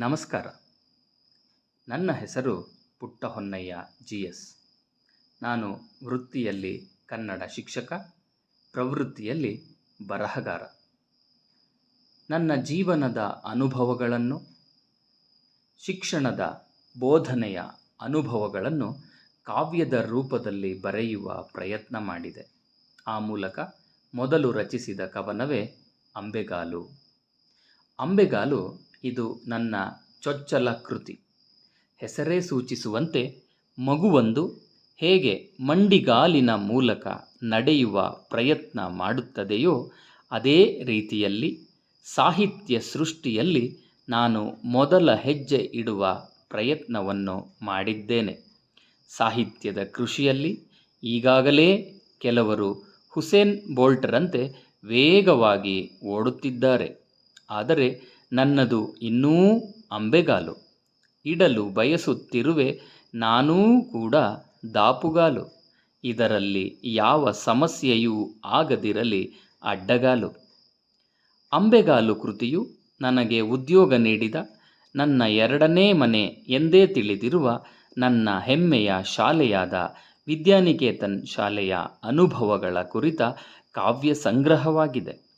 ನಮಸ್ಕಾರ. ನನ್ನ ಹೆಸರು ಪುಟ್ಟ ಹೊನ್ನಯ್ಯ ಜಿ ಎಸ್. ನಾನು ವೃತ್ತಿಯಲ್ಲಿ ಕನ್ನಡ ಶಿಕ್ಷಕ, ಪ್ರವೃತ್ತಿಯಲ್ಲಿ ಬರಹಗಾರ. ನನ್ನ ಜೀವನದ ಅನುಭವಗಳನ್ನು, ಶಿಕ್ಷಣದ ಬೋಧನೆಯ ಅನುಭವಗಳನ್ನು ಕಾವ್ಯದ ರೂಪದಲ್ಲಿ ಬರೆಯುವ ಪ್ರಯತ್ನ ಮಾಡಿದೆ. ಆ ಮೂಲಕ ಮೊದಲು ರಚಿಸಿದ ಕವನವೇ ಅಂಬೆಗಾಲು. ಅಂಬೆಗಾಲು ಇದು ನನ್ನ ಚೊಚ್ಚಲ ಕೃತಿ. ಹೆಸರೇ ಸೂಚಿಸುವಂತೆ ಮಗುವೊಂದು ಹೇಗೆ ಮಂಡಿಗಾಲಿನ ಮೂಲಕ ನಡೆಯುವ ಪ್ರಯತ್ನ ಮಾಡುತ್ತದೆಯೋ ಅದೇ ರೀತಿಯಲ್ಲಿ ಸಾಹಿತ್ಯ ಸೃಷ್ಟಿಯಲ್ಲಿ ನಾನು ಮೊದಲ ಹೆಜ್ಜೆ ಇಡುವ ಪ್ರಯತ್ನವನ್ನು ಮಾಡಿದ್ದೇನೆ. ಸಾಹಿತ್ಯದ ಕೃಷಿಯಲ್ಲಿ ಈಗಾಗಲೇ ಕೆಲವರು ಹುಸೇನ್ ಬೋಲ್ಟರಂತೆ ವೇಗವಾಗಿ ಓಡುತ್ತಿದ್ದಾರೆ. ಆದರೆ ನನ್ನದು ಇನ್ನೂ ಅಂಬೆಗಾಲು. ಇಡಲು ಬಯಸುತ್ತಿರುವೆ ನಾನೂ ಕೂಡ ದಾಪುಗಾಲು. ಇದರಲ್ಲಿ ಯಾವ ಸಮಸ್ಯೆಯೂ ಆಗದಿರಲಿ ಅಡ್ಡಗಾಲು. ಅಂಬೆಗಾಲು ಕೃತಿಯು ನನಗೆ ಉದ್ಯೋಗ ನೀಡಿದ ನನ್ನ ಎರಡನೇ ಮನೆ ಎಂದೇ ತಿಳಿದಿರುವ ನನ್ನ ಹೆಮ್ಮೆಯ ಶಾಲೆಯಾದ ವಿದ್ಯಾನಿಕೇತನ್ ಶಾಲೆಯ ಅನುಭವಗಳ ಕುರಿತ ಕಾವ್ಯ ಸಂಗ್ರಹವಾಗಿದೆ.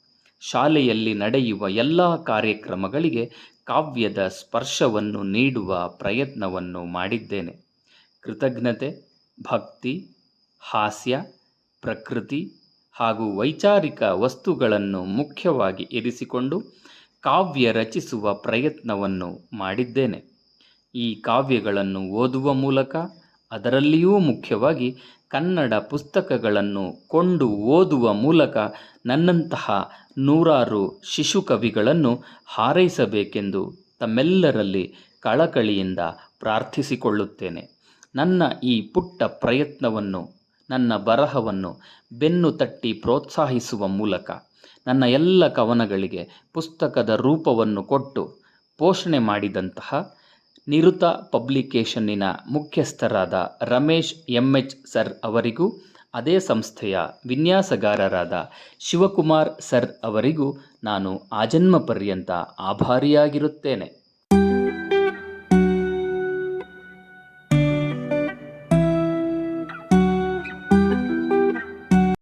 ಶಾಲೆಯಲ್ಲಿ ನಡೆಯುವ ಎಲ್ಲ ಕಾರ್ಯಕ್ರಮಗಳಿಗೆ ಕಾವ್ಯದ ಸ್ಪರ್ಶವನ್ನು ನೀಡುವ ಪ್ರಯತ್ನವನ್ನು ಮಾಡಿದ್ದೇನೆ. ಕೃತಜ್ಞತೆ, ಭಕ್ತಿ, ಹಾಸ್ಯ, ಪ್ರಕೃತಿ ಹಾಗೂ ವೈಚಾರಿಕ ವಸ್ತುಗಳನ್ನು ಮುಖ್ಯವಾಗಿ ಇರಿಸಿಕೊಂಡು ಕಾವ್ಯ ರಚಿಸುವ ಪ್ರಯತ್ನವನ್ನು ಮಾಡಿದ್ದೇನೆ. ಈ ಕಾವ್ಯಗಳನ್ನು ಓದುವ ಮೂಲಕ ಅದರಲ್ಲಿಯೂ ಮುಖ್ಯವಾಗಿ ಕನ್ನಡ ಪುಸ್ತಕಗಳನ್ನು ಕೊಂಡು ಓದುವ ಮೂಲಕ ನನ್ನಂತಹ ನೂರಾರು ಶಿಶು ಕವಿಗಳನ್ನು ಹಾರೈಸಬೇಕೆಂದು ತಮ್ಮೆಲ್ಲರಲ್ಲಿ ಕಳಕಳಿಯಿಂದ ಪ್ರಾರ್ಥಿಸಿಕೊಳ್ಳುತ್ತೇನೆ. ನನ್ನ ಈ ಪುಟ್ಟ ಪ್ರಯತ್ನವನ್ನು, ನನ್ನ ಬರಹವನ್ನು ಬೆನ್ನು ತಟ್ಟಿ ಪ್ರೋತ್ಸಾಹಿಸುವ ಮೂಲಕ ನನ್ನ ಎಲ್ಲ ಕವನಗಳಿಗೆ ಪುಸ್ತಕದ ರೂಪವನ್ನು ಕೊಟ್ಟು ಪೋಷಣೆ ಮಾಡಿದಂತಹ ನಿರುತ ಪಬ್ಲಿಕೇಷನ್ನಿನ ಮುಖ್ಯಸ್ಥರಾದ ರಮೇಶ್ ಎಂ ಎಚ್ ಸರ್ ಅವರಿಗೂ, ಅದೇ ಸಂಸ್ಥೆಯ ವಿನ್ಯಾಸಗಾರರಾದ ಶಿವಕುಮಾರ್ ಸರ್ ಅವರಿಗೂ ನಾನು ಆಜನ್ಮ ಪರ್ಯಂತ ಆಭಾರಿಯಾಗಿರುತ್ತೇನೆ.